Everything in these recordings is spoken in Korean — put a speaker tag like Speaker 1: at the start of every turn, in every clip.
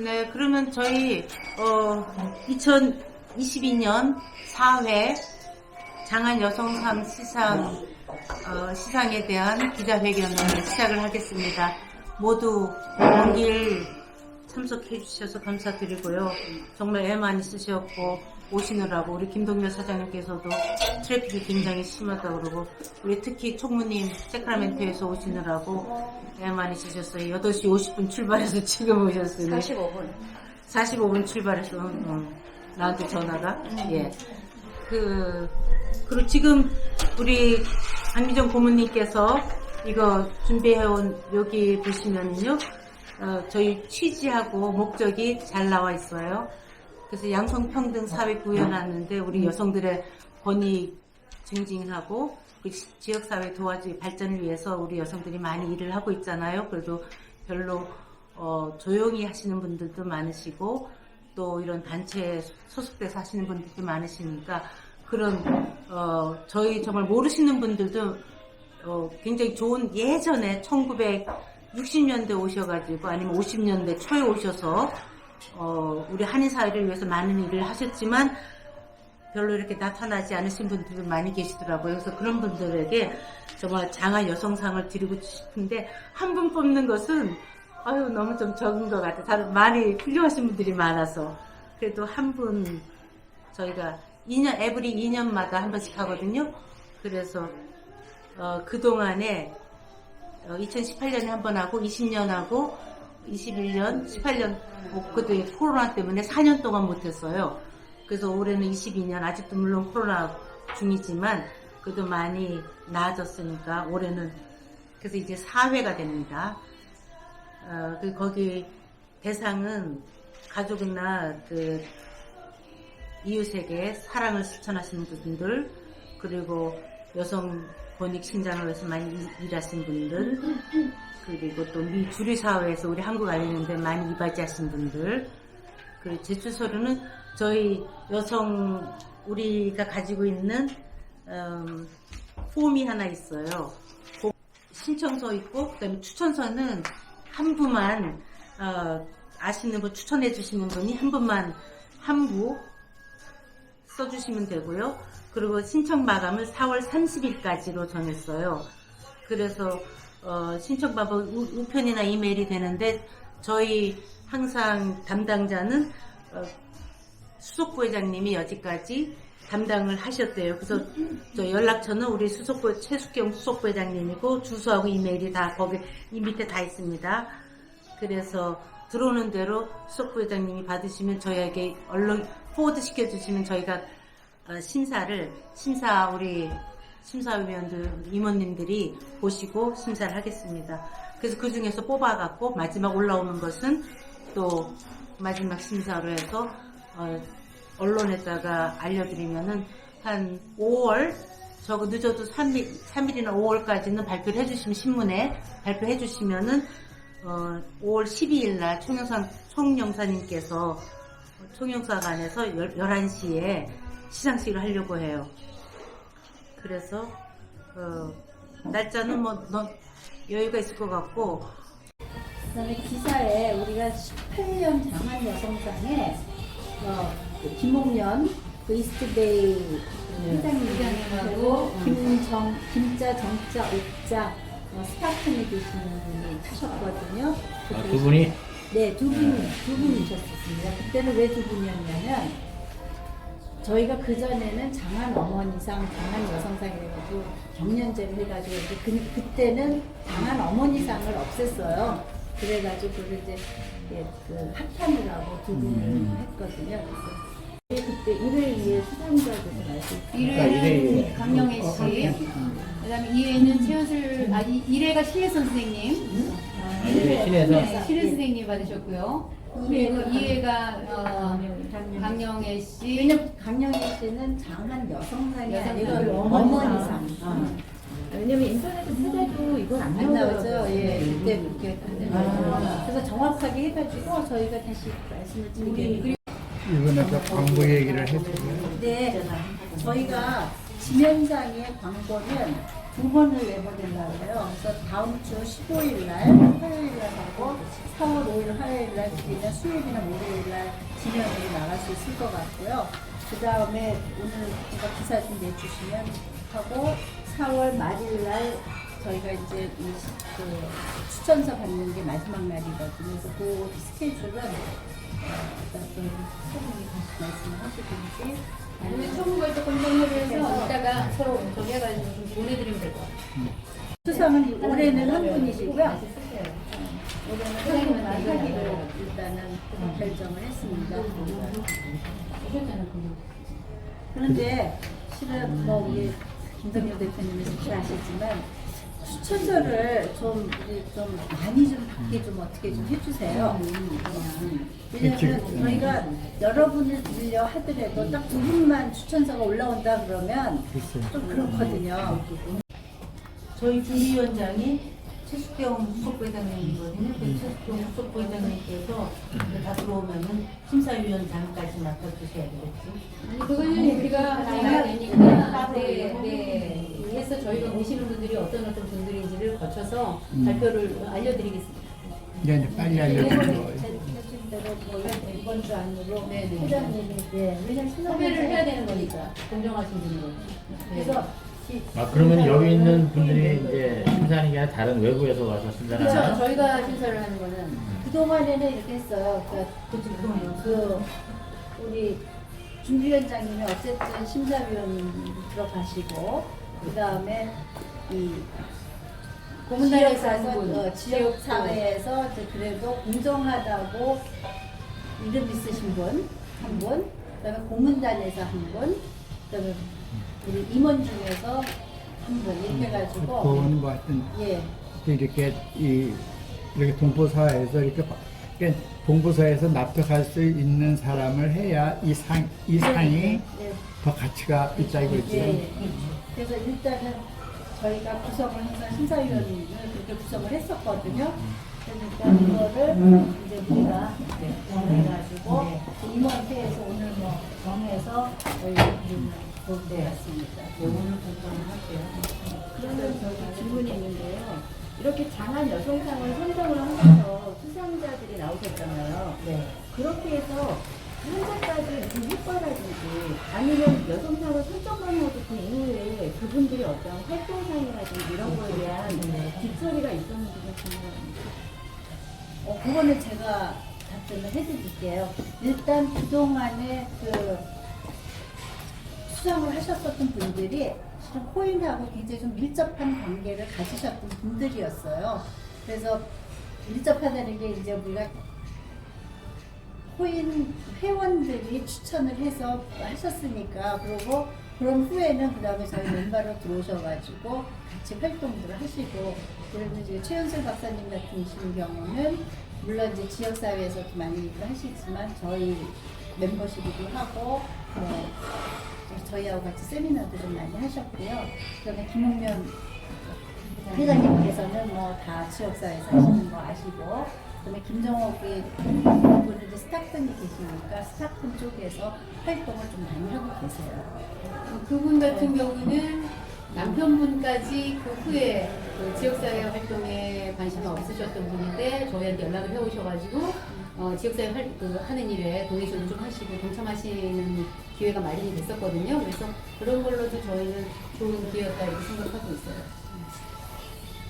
Speaker 1: 네, 그러면 저희 어 2022년 4회 장안 여성상 시상 어, 시상에 대한 기자회견을 시작을 하겠습니다. 모두 먼길 참석해 주셔서 감사드리고요. 정말 애 많이 쓰셨고 오시느라고 우리 김동열 사장님께서도 트래픽이 굉장히 심하다고 그러고 우리 특히 총무님 세크라멘토에서 오시느라고 애 많이 쓰셨어요. 8시 50분 출발해서 지금 오셨으니
Speaker 2: 45분.
Speaker 1: 45분 출발해서 어, 나한테 전화가 예. 그 그리고 지금 우리 안미정 고문님께서 이거 준비해온 여기 보시면요 어, 저희 취지하고 목적이 잘 나와 있어요. 그래서 양성평등 사회 구현하는데 우리 여성들의 권익 증진하고 그 시- 지역사회 도와주기 발전을 위해서 우리 여성들이 많이 일을 하고 있잖아요. 그래도 별로 어, 조용히 하시는 분들도 많으시고 또 이런 단체에 소속돼서 하시는 분들도 많으시니까 그런 어, 저희 정말 모르시는 분들도 어, 굉장히 좋은 예전에 1960년대 오셔가지고 아니면 50년대 초에 오셔서 어, 우리 한인 사회를 위해서 많은 일을 하셨지만 별로 이렇게 나타나지 않으신 분들도 많이 계시더라고요. 그래서 그런 분들에게 정말 장한 여성상을 드리고 싶은데 한 분 뽑는 것은 아유 너무 좀 적은 것 같아요. 다른 많이 훌륭하신 분들이 많아서 그래도 한 분 저희가 2년 에브리 2년마다 한 번씩 하거든요. 그래서 어, 그 동안에 2018년에 한 번 하고 20년 하고 21년, 18년 뭐 그때 코로나 때문에 4년 동안 못했어요. 그래서 올해는 22년 아직도 물론 코로나 중이지만 그래도 많이 나아졌으니까 올해는 그래서 이제 4회가 됩니다. 어, 그 거기 대상은 가족이나 그 이웃에게 사랑을 실천하시는 분들 그리고 여성 권익 신장을 위해서 많이 일- 일하신 분들 그리고 또 미 주류 사회에서 우리 한국 알리는데 많이 이바지하신 분들 그리고 제출서류는 저희 여성 우리가 가지고 있는 음, 폼이 하나 있어요. 그 신청서 있고 그다음에 추천서는 한 분만 어, 아시는 분 추천해 주시는 분이 한 분만 한 부 써주시면 되고요. 그리고 신청 마감을 4월 30일까지로 정했어요. 그래서 어, 신청 방법 우- 우편이나 이메일이 되는데 저희 항상 담당자는 어, 수석부회장님이 여지까지 담당을 하셨대요. 그래서 저 연락처는 우리 수석부 최숙경 수석부회장님이고 주소하고 이메일이 다 거기 이 밑에 다 있습니다. 그래서 들어오는 대로 수석부회장님이 받으시면 저희에게 얼른 포워드 시켜주시면 저희가 어, 심사를 심사 우리 심사위원들 임원님들이 보시고 심사를 하겠습니다. 그래서 그 중에서 뽑아갖고 마지막 올라오는 것은 또 마지막 심사로 해서 어, 언론에다가 알려드리면은 한 5월 저거 늦어도 3일, 3일이나 5월까지는 발표를 해주시면 신문에 발표해 주시면은 어, 5월 12일 날 총영사 총영사님께서 총영사관에서 11시에 시상식을 하려고 해요. 그래서 어, 날짜는 뭐 너, 여유가 있을 것 같고.
Speaker 2: 그다음에 기사에 우리가 18년 장한 여성상에 어, 그 김옥년 그 이스트데이 회장님하고 김정 김자 정자 옥자 어, 스타트에 계시는 분이 하셨거든요.
Speaker 3: 아, 두 분이?
Speaker 2: 네, 두 분, 두 분이셨었습니다. 그때는 왜 두 분이었냐면, 저희가 그 전에는 장한 어머니상, 장한 여성상이라고 경연제를 해가지고, 이제 그, 그때는 장한 어머니상을 없앴어요. 그래가지고, 그걸 이제, 예, 그, 합판을 하고 두 분을
Speaker 3: 음.
Speaker 2: 했거든요. 그래서 그때 1회 2회 수상자들도 말씀
Speaker 3: 아까 이래-
Speaker 4: 1회는 강영애
Speaker 2: 어,
Speaker 4: 씨,
Speaker 2: 강영애.
Speaker 4: 그다음에 2회는 최현슬, 아니 1회가 신혜선 선생님,
Speaker 2: 아,
Speaker 3: 이회 신혜선.
Speaker 4: 네, 신혜 선생님 받으셨고요. 그리고 2회가 어,
Speaker 2: 강영애.
Speaker 4: 씨,
Speaker 2: 왜냐면 강영애 씨는 장한 여성상이
Speaker 4: 여성상.
Speaker 2: 아니고
Speaker 4: 어머니상.
Speaker 2: 어머니상. 어. 왜냐면 인터넷 세대도 이건 안
Speaker 4: 안
Speaker 2: 나오죠. 예,
Speaker 4: 음.
Speaker 2: 그때 그렇게.
Speaker 4: 아.
Speaker 2: 그래서 정확하게 해가지고 저희가 다시 말씀을 드리겠습니다.
Speaker 3: 이번에 저 광고 얘기를 해주세요.
Speaker 2: 네, 저희가 지면상의 광고는 두 번을 내보내려고 해요. 그래서 다음 주 15일 날 화요일 날 하고 4월 5일 화요일 날 드리면 수요일이나 목요일 날 진영으로 나갈 수 있을 것 같고요. 그 다음에 오늘 제가 기사 좀 내주시면 하고 4월 말일 날 저희가 이제 이 시- 그 추천서 받는 게 마지막 날이거든요. 그래서 그 스케줄은 어, 어떤 소분이 다시 말씀을 하시든지
Speaker 4: 오늘 청구가 조금 정리를 해서 이따가 서로 저기 해가지고 좀 보내드리면 될 것 같아요.
Speaker 2: 수상은 올해는 한 분이시고요. 올해는 한 분만
Speaker 4: 이거
Speaker 2: 하기로. 일단은 결정을 했습니다. 그런데 실은 뭐 우리 김동엽 대표님이 잘 아시지만 추천서를 좀좀 많이 좀 받게 좀 어떻게 좀 해주세요. 왜냐하면 저희가 여러분을 들려 하더라도 딱 두 분만 추천서가 올라온다 그러면 좀 그렇거든요.
Speaker 1: 저희 준비위원장이 최숙경 수석부회장님이거든요. 그 최숙경 수석부회장님께서 이제 다 들어오면은 심사위원장까지 맡아주셔야 되겠지.
Speaker 4: 아니, 그거는 우리가 나야 되니까, 네, 네. 해서 저희가 모시는 분들이 어떤 어떤 분들인지를 거쳐서 발표를 알려드리겠습니다.
Speaker 3: 이제 이제 빨리.
Speaker 2: 대로 뭐 이번 주 안으로
Speaker 4: 네 네.
Speaker 2: 회장님이 예, 왜냐면
Speaker 4: 섭외를 해야 되는 거니까, 공정하신 분으로.
Speaker 2: 그래서
Speaker 3: 아 그러면 여기 있는 분들이 이제 심사하는 게 아니라 다른 외부에서 와서 심사를
Speaker 4: 그렇죠. 저희가 심사를 하는 거는
Speaker 2: 그동안에는 이렇게 했어요. 그, 그 우리 준비위원장님이 어쨌든 심사위원 들어가시고 그 다음에
Speaker 4: 이한 분,
Speaker 2: 어, 지역 사회에서 이제 그래도 공정하다고 이름 있으신 분 한 분, 그다음에 고문단에서 한 분, 그다음에 우리 임원 중에서 한 분 이렇게 해가지고.
Speaker 3: 그거는 뭐 하여튼
Speaker 2: 예.
Speaker 3: 이렇게 이 이렇게 동포사에서 이렇게 바- 이렇게 동포사에서 납득할 수 있는 사람을 해야 이 상 이 상이
Speaker 2: 예.
Speaker 3: 더 가치가 있다 이거지.
Speaker 2: 예, 예. 그래서 일단은 저희가 구성을 해서 심사위원을 그렇게 구성을 했었거든요. 그러니까 이거를 이제 우리가 정해가지고 임원회에서 오늘 뭐 정해서 저희 볼것 같습니다.
Speaker 1: 오늘 결정을 할게요.
Speaker 5: 그러면 저기 질문이 있는데요. 이렇게 장한 여성상을 선정을 하면서 수상자들이 나오셨잖아요.
Speaker 1: 네.
Speaker 5: 그렇게 해서 현재까지 무슨 효과라든지 아니면 여성상을 선정만 하고 그 이후에 그분들이 어떤 활동상이라든지 이런 거에 대한 뒷처리가 있었는지 좀 궁금합니다.
Speaker 2: 어, 그거는 제가 답변을 해드릴게요. 일단 그동안에 그 수상을 하셨었던 분들이 실은 코인하고 굉장히 좀 밀접한 관계를 가지셨던 분들이었어요. 그래서 밀접하다는 게 이제 우리가 코인 회원들이 추천을 해서 하셨으니까 그리고 그런 후에는 그 다음에 저희 멤버로 들어오셔가지고 같이 활동들을 하시고 그러면 이제 최현슬 박사님 같은 경우는 물론 이제 지역사회에서도 많이 하시지만 저희 멤버십이기도 하고 뭐 저희하고 같이 세미나도 좀 많이 하셨고요. 그다음에 김홍면 회장님께서는 뭐 다 지역사회에서 하시는 거 아시고 그다음에 김정옥이 분은 이제 스타분이 계시니까 스타분 쪽에서 활동을 좀 많이 하고 계세요.
Speaker 4: 그분 같은 경우는 남편분까지 그 후에 그 지역사회 활동에 관심이 없으셨던 분인데 저희한테 연락을 해오셔가지고 어, 지역사회 활, 그 하는 일에 도네이션을 좀 하시고 동참하시는 기회가 마련이 됐었거든요. 그래서 그런 걸로도 저희는 좋은 기회였다 이렇게 생각하고 있어요.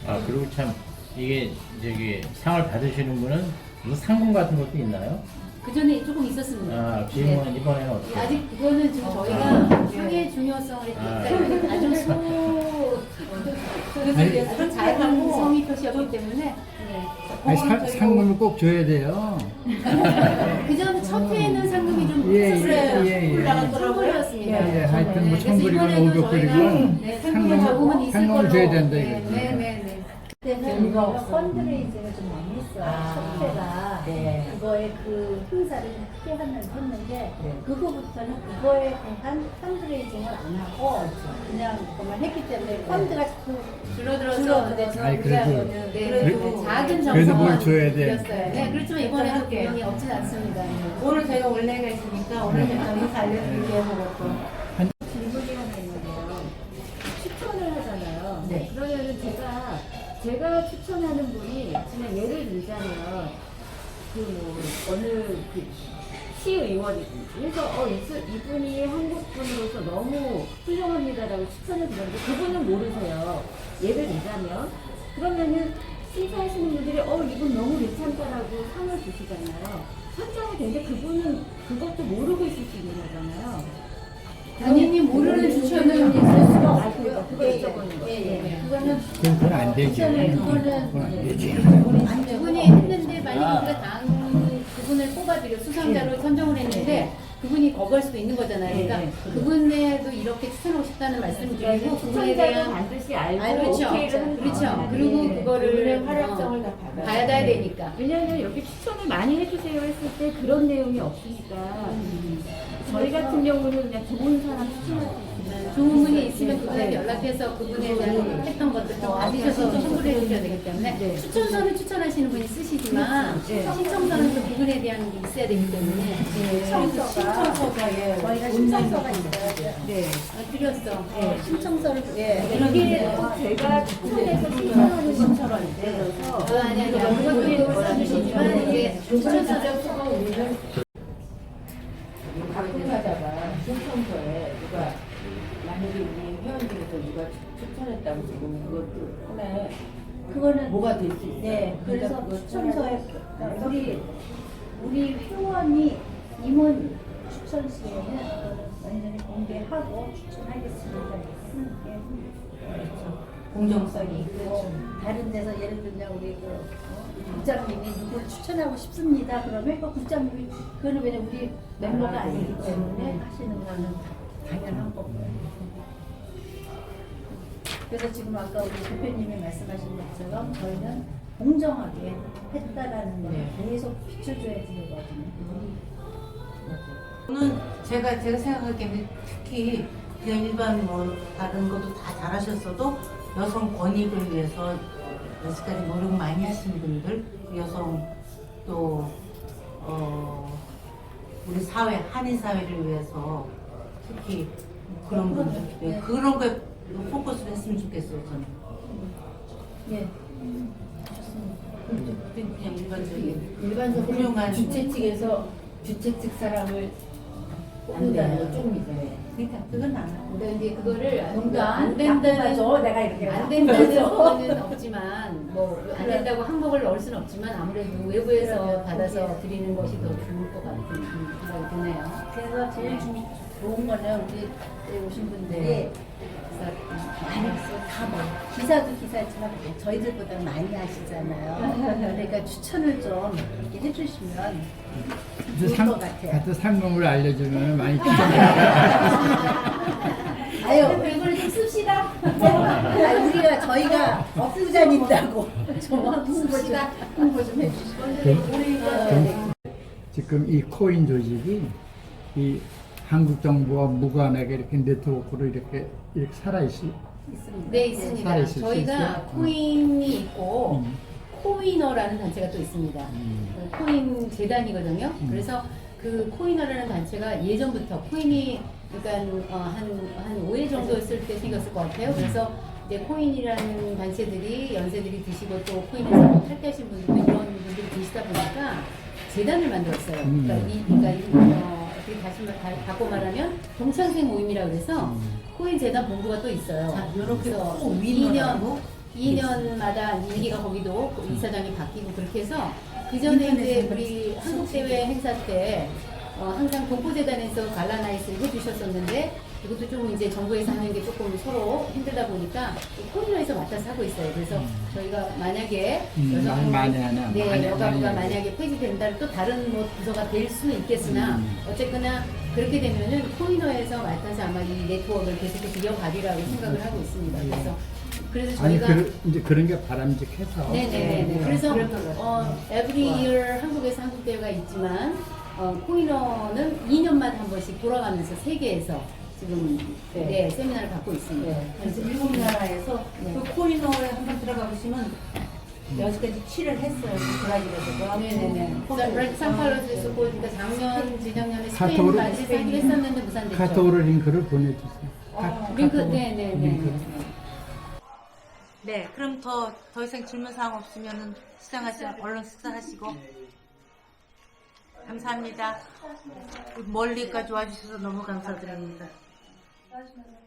Speaker 3: 아 그리고 참 이게 저기 상을 받으시는 분은 무슨 상금 같은 것도 있나요?
Speaker 4: 그 전에 조금 있었습니다.
Speaker 3: 아 지금은 이번에는
Speaker 4: 예,
Speaker 3: 어떻게?
Speaker 4: 아직 그거는 지금 저희가 상의 중요성을
Speaker 3: 아.
Speaker 4: 일단
Speaker 3: 아니,
Speaker 4: 아주 작은 성의 표시였기 때문에 네.
Speaker 3: 아니, 사, 상금을 꼭 줘야 돼요.
Speaker 4: 그전 첫 회에는 상금이 좀
Speaker 3: 예,
Speaker 4: 있었어요.
Speaker 3: 예, 예.
Speaker 4: 천불이었습니다.
Speaker 3: 예, 하여튼 뭐
Speaker 4: 그래서
Speaker 3: 천불이건 오백불이건
Speaker 4: 네, 상금이
Speaker 3: 상금을-
Speaker 4: 조금은 있을
Speaker 3: 상금을
Speaker 4: 걸로.
Speaker 3: 줘야 된다,
Speaker 4: 네,
Speaker 3: 이거죠.
Speaker 4: 네, 네, 네.
Speaker 1: 없어.
Speaker 2: 펀드레이징을 좀 많이 했어요.
Speaker 1: 아,
Speaker 2: 첫
Speaker 1: 네.
Speaker 2: 그거에 그 행사를 좀 크게 하면서 했는데
Speaker 1: 네.
Speaker 2: 그거부터는 그거에 대한 펀드레이징을 안 하고 그냥 그것만 했기 때문에 펀드가 자꾸
Speaker 4: 줄어들어서
Speaker 2: 줄어들어서
Speaker 4: 네,
Speaker 3: 아니, 그래도-
Speaker 4: 네,
Speaker 1: 그래도-
Speaker 4: 네, 작은
Speaker 3: 그래도 뭘
Speaker 4: 정성은
Speaker 3: 줘야 돼.
Speaker 4: 드렸어요. 네, 그렇지만 이번에도
Speaker 1: 할게요.
Speaker 4: 비용이 없진 않습니다. 네.
Speaker 1: 오늘 저희가 원래가 있으니까 오늘
Speaker 5: 질문이 하나 있는데요. 추천을 하잖아요.
Speaker 1: 네.
Speaker 5: 제가 추천하는 분이 그냥 예를 들자면 그 뭐 어느 그 시의원이든지 해서 어 이- 이분이 한국 분으로서 너무 훌륭합니다라고 추천을 드렸는데 그분은 모르세요. 예를 들자면 그러면은 심사하시는 분들이 어 이분 너무 괜찮다라고 상을 주시잖아요. 선정이 되는데 그분은 그것도 모르고 있을 수 있는 거잖아요.
Speaker 4: 본인이 모르는 추천은 있을 수가 없고요.
Speaker 5: 그거 여쭤보는 거.
Speaker 4: 예, 예, 예.
Speaker 6: 그거는
Speaker 3: 그건 그건 안 되지.
Speaker 6: 그거는
Speaker 3: 그건 안
Speaker 6: 그거는
Speaker 3: 되지.
Speaker 4: 뽑아드려 수상자로 선정을 했는데 그분이 거부할 수도 있는 거잖아요. 그러니까
Speaker 5: 네, 네.
Speaker 4: 그분에도 이렇게 추천하고 싶다는 말씀을 드리고 그분에
Speaker 5: 추천자도
Speaker 4: 대한
Speaker 5: 반드시 알고
Speaker 4: 아, 그렇죠.
Speaker 5: 오케이를 하는
Speaker 4: 그렇죠.
Speaker 5: 거예요.
Speaker 4: 그리고
Speaker 5: 네.
Speaker 4: 그거를
Speaker 6: 그분의 활약성을 다
Speaker 4: 어,
Speaker 6: 받아야
Speaker 4: 봐야
Speaker 6: 돼요.
Speaker 4: 되니까.
Speaker 5: 왜냐하면 여기 추천을 많이 해주세요 했을 때 그런 내용이 없으니까 저희 같은 경우는 그냥 좋은 사람 추천할 수 있습니다.
Speaker 4: 좋은 분이 있으면 그분한테
Speaker 5: 네.
Speaker 4: 연락해서 그분에 대한 했던 것들 좀 받으셔서 청구를 해주셔야 되기 때문에
Speaker 5: 네.
Speaker 4: 추천서는 추천하시는 분이 쓰시지만
Speaker 5: 네.
Speaker 4: 신청서는 또 그분에 대한 게 있어야 되기 때문에
Speaker 6: 신청서가 예, 저희가 신청서가 있어요.
Speaker 5: 네.
Speaker 4: 아, 드렸어.
Speaker 6: 신청서를 예.
Speaker 5: 이게 꼭 제가 추천해서 신청하는 것처럼 그래서
Speaker 4: 아, 아니, 아니. 그것도 써주시지만 이게 추천서를
Speaker 6: 갖고 가다가 신청서에 누가 만약에 우리 회원 중에서 누가 추- 추천했다고 지금 그것도 하나에 그거는 뭐가 될 수 있어요?
Speaker 2: 네, 그래서
Speaker 6: 그거
Speaker 2: 추천서에 그러니까 우리 우리 회원이 임원 추천 시에는 완전히 공개하고 추천하겠습니다. 그렇죠.
Speaker 6: 공정성이
Speaker 2: 그리고 다른 데서 예를 들면 우리 그 어, 국장님이 누구를 추천하고 싶습니다. 그러면 그 국장님이 그거는 왜냐 우리 멤버가 아니기 때문에 하시는 거는 당연한 거고요. 그래서 지금 아까 우리 대표님이 말씀하신 것처럼 저희는 공정하게 했다라는 걸 계속 비춰줘야 되거든요.
Speaker 1: 저는 제가 제가 생각하기에는 특히 그냥 일반 뭐 다른 것도 다 잘하셨어도 여성 권익을 위해서 여태까지 노력 많이 하신 분들 그 여성 또 어, 우리 사회 한인 사회를 위해서 특히 그런 분들 네, 그런 거에 포커스를 했으면 좋겠어요 저는.
Speaker 2: 예.
Speaker 1: 그냥 일반적인.
Speaker 6: 일반적으로
Speaker 1: 훌륭한
Speaker 6: 주최 측에서 주최 측 사람을 뽑는다는 거 조금 이상해.
Speaker 1: 그러니까 그건 안
Speaker 4: 근데 이제 그거를
Speaker 2: 농담
Speaker 4: 안 된다는
Speaker 2: 줘 내가 이렇게
Speaker 4: 안 된다는 거는 없지만 뭐 안 된다고 항목을 넣을 수는 없지만 아무래도 외부에서 받아서 드리는 것이 더 좋을 것 같은 생각이 드네요.
Speaker 2: 그래서 제일 주- 좋은 거는 우리 오신 많이 기사도 기사지만 저희들보다 많이 하시잖아요. 그러니까 추천을 좀 이렇게 해주시면 좋을
Speaker 3: 상,
Speaker 2: 것 같아요.
Speaker 3: 같은 상금을 알려주면 많이 추천.
Speaker 2: 아유, 좀 씁시다. 아, 우리가 저희가 업부 다닌다고 좀 홍보 좀 홍보 좀 해주시고. 우리가
Speaker 3: 지금 이 코인 조직이 이 한국 정부와 무관하게 이렇게 네트워크로 이렇게 이렇게 살아 있 어.
Speaker 4: 네 있습니다.
Speaker 3: 살아있을 수
Speaker 4: 저희가
Speaker 3: 있어요?
Speaker 4: 코인이 있고
Speaker 3: 음.
Speaker 4: 코이너라는 단체가 또 있습니다.
Speaker 3: 음.
Speaker 4: 그 코인 재단이거든요. 그래서 그 코이너라는 단체가 예전부터 코인이 그러니까 어, 한한 5일 정도였을 때 생겼을 것 같아요. 그래서 이제 코인이라는 단체들이 연세들이 드시고 또 코인에서 탈퇴하신 분들도 이런 분들이 계시다 보니까 재단을 만들었어요. 그러니까 이 그러니까 이, 어, 다시 말, 다- 바꿔 말하면 동창생 모임이라 그래서 코인 재단 본부가 또 있어요.
Speaker 1: 자, 요렇게
Speaker 4: 그래서
Speaker 1: 꼭
Speaker 4: 2년
Speaker 1: 위너라고?
Speaker 4: 2년마다 임기가 거기도 이사장이 바뀌고 그렇게 해서 그 전에 이제 우리 한국 대회 행사 때 어, 항상 동포재단에서 갈라나이스를 해주셨었는데 이것도 좀 이제 정부에서 하는 게 조금 서로 힘들다 보니까 코리노에서 맡아서 하고 있어요. 그래서 저희가 만약에
Speaker 3: 음,
Speaker 4: 여성
Speaker 3: 많이 하나,
Speaker 4: 네,
Speaker 3: 많이,
Speaker 4: 여가부가
Speaker 3: 많이.
Speaker 4: 만약에 폐지된다 또 다른 뭐 부서가 될 수는 있겠으나
Speaker 3: 음.
Speaker 4: 어쨌거나 그렇게 되면은 코리노에서 맡아서 아마 이 네트워크를 계속해서 이어가리라고 생각을 하고 있습니다. 그래서 그래서
Speaker 3: 아니
Speaker 4: 저희가
Speaker 3: 그, 이제 그런 게 바람직해서.
Speaker 4: 네네네. 그래서
Speaker 2: 것 같아요.
Speaker 4: 어, every year 한국에서 한국 대회가 있지만 어, 코이너는 2년마다 한 번씩 돌아가면서 세계에서 지금
Speaker 6: 네.
Speaker 4: 네, 세미나를 받고 있습니다.
Speaker 6: 네.
Speaker 1: 그래서 일곱 나라에서
Speaker 4: 네.
Speaker 1: 그 코리노에 한번 들어가 보시면 여기까지 치를 했어요. 그 브라질에서도.
Speaker 4: 네네네.
Speaker 1: 포르투갈.
Speaker 4: 산팔로도 있었고, 그러니까 작년, 재작년에
Speaker 3: 카톡으로-
Speaker 4: 스페인까지 사기로 했었는데 무산됐죠.
Speaker 3: 카톡으로 링크를 보내주세요. 카-
Speaker 4: 링크, 네네네.
Speaker 3: 링크를.
Speaker 1: 네, 그럼 더, 더 이상 질문 사항 없으면은 시장하시면 얼른 식사하시고. 감사합니다. 멀리까지 와주셔서 너무 감사드립니다. Judgment